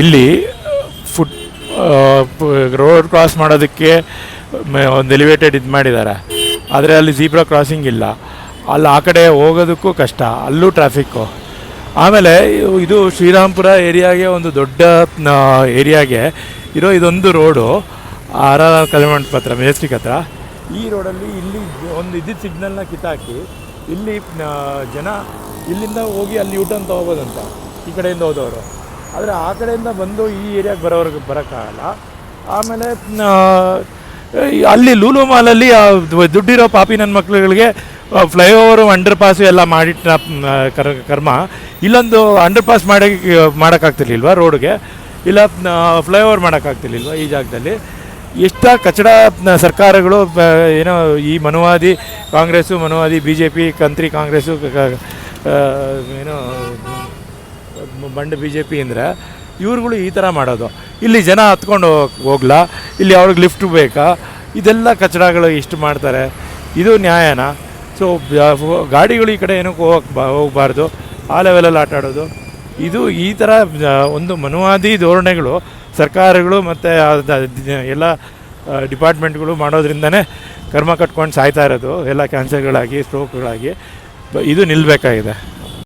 ಇಲ್ಲಿ foot road cross ಮಾಡೋದಕ್ಕೆ ಒಂದು ಎಲಿವೇಟೆಡ್ ಇದು ಮಾಡಿದ್ದಾರೆ ಆದರೆ ಅಲ್ಲಿ ಜೀಬ್ರಾ ಕ್ರಾಸಿಂಗ್ ಇಲ್ಲ. ಅಲ್ಲಿ ಆ ಕಡೆ ಹೋಗೋದಕ್ಕೂ ಕಷ್ಟ, ಅಲ್ಲೂ ಟ್ರಾಫಿಕ್ಕು ಆಮೇಲೆ ಇದು ಶ್ರೀರಾಮ್ಪುರ ಏರಿಯಾಗೆ ಒಂದು ದೊಡ್ಡ ಏರಿಯಾಗೆ ಇರೋ ಇದೊಂದು road R R R Kalyana ಹತ್ರ ಹತ್ರ. ಈ ರೋಡಲ್ಲಿ ಇಲ್ಲಿ ಒಂದು ಇದ್ದಿದ್ದ ಸಿಗ್ನಲ್ನ ಕಿತ್ತಾಕಿ ಇಲ್ಲಿ ಜನ ಇಲ್ಲಿಂದ ಹೋಗಿ ಅಲ್ಲಿ ಯೂಟರ್ನ್ ತೊಗೋಬೋದಂತ, ಈ ಕಡೆಯಿಂದ ಹೋದವರು. ಆದರೆ ಆ ಕಡೆಯಿಂದ ಬಂದು ಈ ಏರಿಯಾಗೆ ಬರೋವ್ರಿಗೆ ಬರೋಕ್ಕಾಗಲ್ಲ. ಆಮೇಲೆ ಅಲ್ಲಿ ಲೂಲು ಮಾಲಲ್ಲಿ ದುಡ್ಡಿರೋ ಪಾಪಿ ನನ್ನ ಮಕ್ಳುಗಳಿಗೆ ಫ್ಲೈಓವರು ಅಂಡರ್ ಪಾಸು ಎಲ್ಲ ಮಾಡಿಟ್ಟ ಕರ್, ಕರ್ಮ. ಇಲ್ಲೊಂದು ಅಂಡರ್ ಪಾಸ್ ಮಾಡಿ ಮಾಡೋಕ್ಕಾಗ್ತಿರ್ಲಿಲ್ವಾ ರೋಡ್ಗೆ? ಇಲ್ಲ ಫ್ಲೈಓವರ್ ಮಾಡೋಕ್ಕಾಗ್ತಿರ್ಲಿಲ್ವಾ ಈ ಜಾಗದಲ್ಲಿ? ಎಷ್ಟ ಕಚಡ ಸರ್ಕಾರಗಳು ಏನೋ ಈ ಮನುವಾದಿ ಕಾಂಗ್ರೆಸ್ಸು, ಮನುವಾದಿ ಬಿ ಜೆ ಪಿ ಕಂತ್ರಿ ಕಾಂಗ್ರೆಸ್ಸು ಏನೋ ಬಂಡ ಬಿ ಜೆ ಪಿ ಅಂದರೆ ಇವ್ರುಗಳು ಈ ಥರ ಮಾಡೋದು. ಇಲ್ಲಿ ಜನ ಹತ್ಕೊಂಡು ಹೋಗ್ಲ? ಇಲ್ಲಿ ಅವ್ರಿಗೆ ಲಿಫ್ಟ್ ಬೇಕಾ? ಇದೆಲ್ಲ ಕಚಡಗಳು ಇಷ್ಟು ಮಾಡ್ತಾರೆ. ಇದು ನ್ಯಾಯನಾ? ಸೊ ಗಾಡಿಗಳು ಈ ಕಡೆ ಏನಕ್ಕೆ ಹೋಗಕ್ಕೆ ಬಾ, ಹೋಗಬಾರ್ದು. ಆ ಲೆವೆಲಲ್ಲಿ ಆಟ ಆಡೋದು. ಇದು ಈ ಥರ ಒಂದು ಮನುವಾದಿ ಧೋರಣೆಗಳು ಸರ್ಕಾರಗಳು ಮತ್ತು ಎಲ್ಲ ಡಿಪಾರ್ಟ್ಮೆಂಟ್ಗಳು ಮಾಡೋದ್ರಿಂದನೇ ಕರ್ಮ ಕಟ್ಕೊಂಡು ಸಾಯ್ತಾ ಇರೋದು. ಎಲ್ಲ ಕ್ಯಾನ್ಸರ್ಗಳಾಗಿ ಸ್ಟ್ರೋಕ್ಗಳಾಗಿ ಇದು ನಿಲ್ಲಬೇಕಾಗಿದೆ